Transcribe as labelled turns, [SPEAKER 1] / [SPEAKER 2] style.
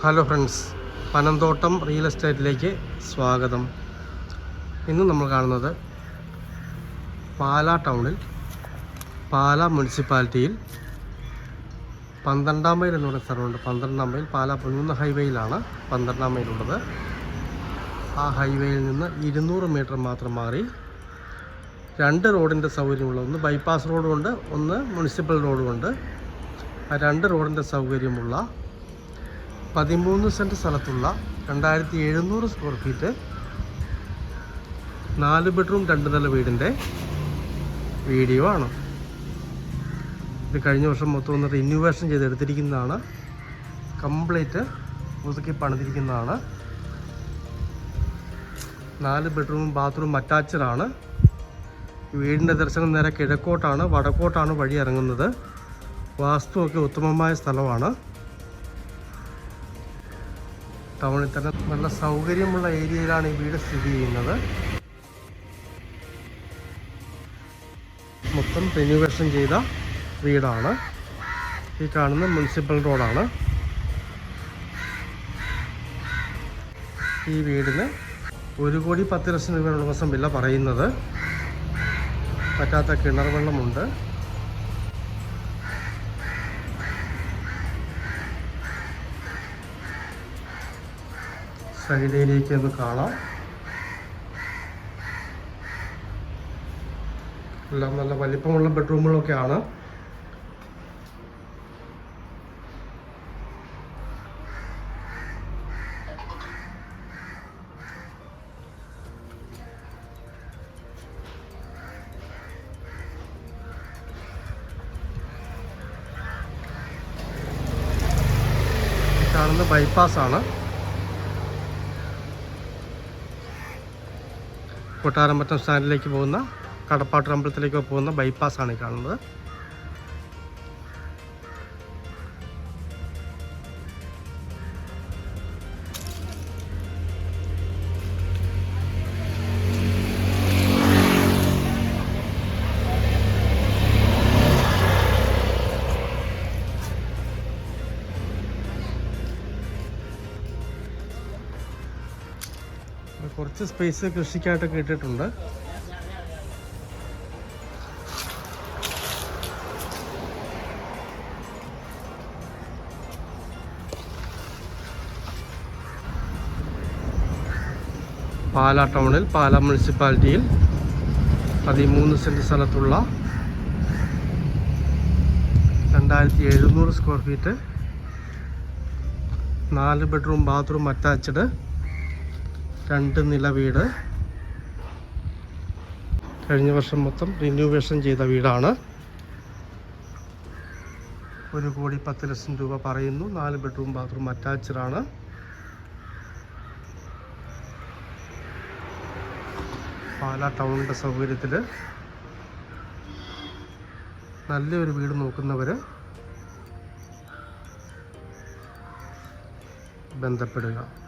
[SPEAKER 1] Hello friends Panamthottam real എസ്റ്റേറ്റിലേക്ക് സ്വാഗതം. ഇന്ന് നമ്മൾ കാണുന്നത് പാല ടൗണിൽ പാല മുനിസിപ്പാലിറ്റിയിൽ പന്ത്രണ്ടാം മൈൽ എന്ന് പറയുന്ന സ്ഥലമുണ്ട്. പന്ത്രണ്ടാം മൈൽ പാല പൊന്നുന്ന ഹൈവേയിലാണ് പന്ത്രണ്ടാം മൈലുള്ളത് ആ ഹൈവേയിൽ നിന്ന് ഇരുന്നൂറ് മീറ്റർ മാത്രം മാറി രണ്ട് റോഡിന്റെ സൗകര്യമുള്ള ഒന്ന് ബൈപ്പാസ് റോഡുമുണ്ട് ഒന്ന് മുനിസിപ്പൽ റോഡുമുണ്ട് ആ രണ്ട് റോഡിന്റെ സൗകര്യമുള്ള പതിമൂന്ന് സെന്റ് സ്ഥലത്തുള്ള രണ്ടായിരത്തി എഴുന്നൂറ് സ്ക്വയർ ഫീറ്റ് നാല് ബെഡ്റൂം രണ്ട് നില വീടിന്റെ വീഡിയോ ആണ്. ഇത് കഴിഞ്ഞ വർഷം മൊത്തം ഒന്ന് റിന്യൂവേഷൻ ചെയ്തെടുത്തിരിക്കുന്നതാണ്. കംപ്ലീറ്റ് പുതുക്കി പണിതിരിക്കുന്നതാണ്. നാല് ബെഡ്റൂമും ബാത്റൂം അറ്റാച്ചഡാണ് വീടിന്റെ ദർശനം നേരെ കിഴക്കോട്ടാണ് വടക്കോട്ടാണ് വഴി ഇറങ്ങുന്നത്. വാസ്തുവൊക്കെ ഉത്തമമായ സ്ഥലമാണ്. ടൗണിൽ തന്നെ നല്ല സൗകര്യമുള്ള ഏരിയയിലാണ് ഈ വീട് സ്ഥിതി ചെയ്യുന്നത്. മൊത്തം റിന്യൂവേഷൻ ചെയ്ത വീടാണ്. ഈ കാണുന്ന മുനിസിപ്പൽ റോഡാണ്. ഈ വീടിന് ഒരു കോടി പത്ത് ലക്ഷം രൂപയുടെ ദിവസം വില പറയുന്നത്. പറ്റാത്ത കിണർ വെള്ളമുണ്ട്. സൈഡിലേക്ക് ഒന്ന് കാണാം. എല്ലാം നല്ല വലിപ്പമുള്ള ബെഡ്റൂമുകളൊക്കെയാണ് കാണുന്ന ബൈപ്പാസ് ആണ്. കൊട്ടാരമ്പറ്റം സ്റ്റാൻഡിലേക്ക് പോകുന്ന കടപ്പാട്ട് അമ്പലത്തിലേക്ക് പോകുന്ന ബൈപ്പാസ് ആണ് ഈ കാണുന്നത്. കുറച്ച് സ്പേസ് കൃഷിക്കായിട്ടൊക്കെ ഇട്ടിട്ടുണ്ട്. പാലാ ടൗണിൽ പാലാ മുനിസിപ്പാലിറ്റിയിൽ പതിമൂന്ന് സെന്റ് സ്ഥലത്തുള്ള രണ്ടായിരത്തി എഴുന്നൂറ് സ്ക്വയർ ഫീറ്റ് നാല് ബെഡ്റൂം ബാത്റൂം അറ്റാച്ച്ഡ് രണ്ട് നില വീട്. കഴിഞ്ഞ വർഷം മൊത്തം റിന്യൂവേഷൻ ചെയ്ത വീടാണ്. ഒരു കോടി പത്ത് ലക്ഷം രൂപ പറയുന്നു. നാല് ബെഡ്റൂം ബാത്റൂം അറ്റാച്ച്ഡ് ആണ്. പാലാ ടൗണിന്റെ സൗകര്യത്തിൽ നല്ലൊരു വീട് നോക്കുന്നവർ ബന്ധപ്പെടുക.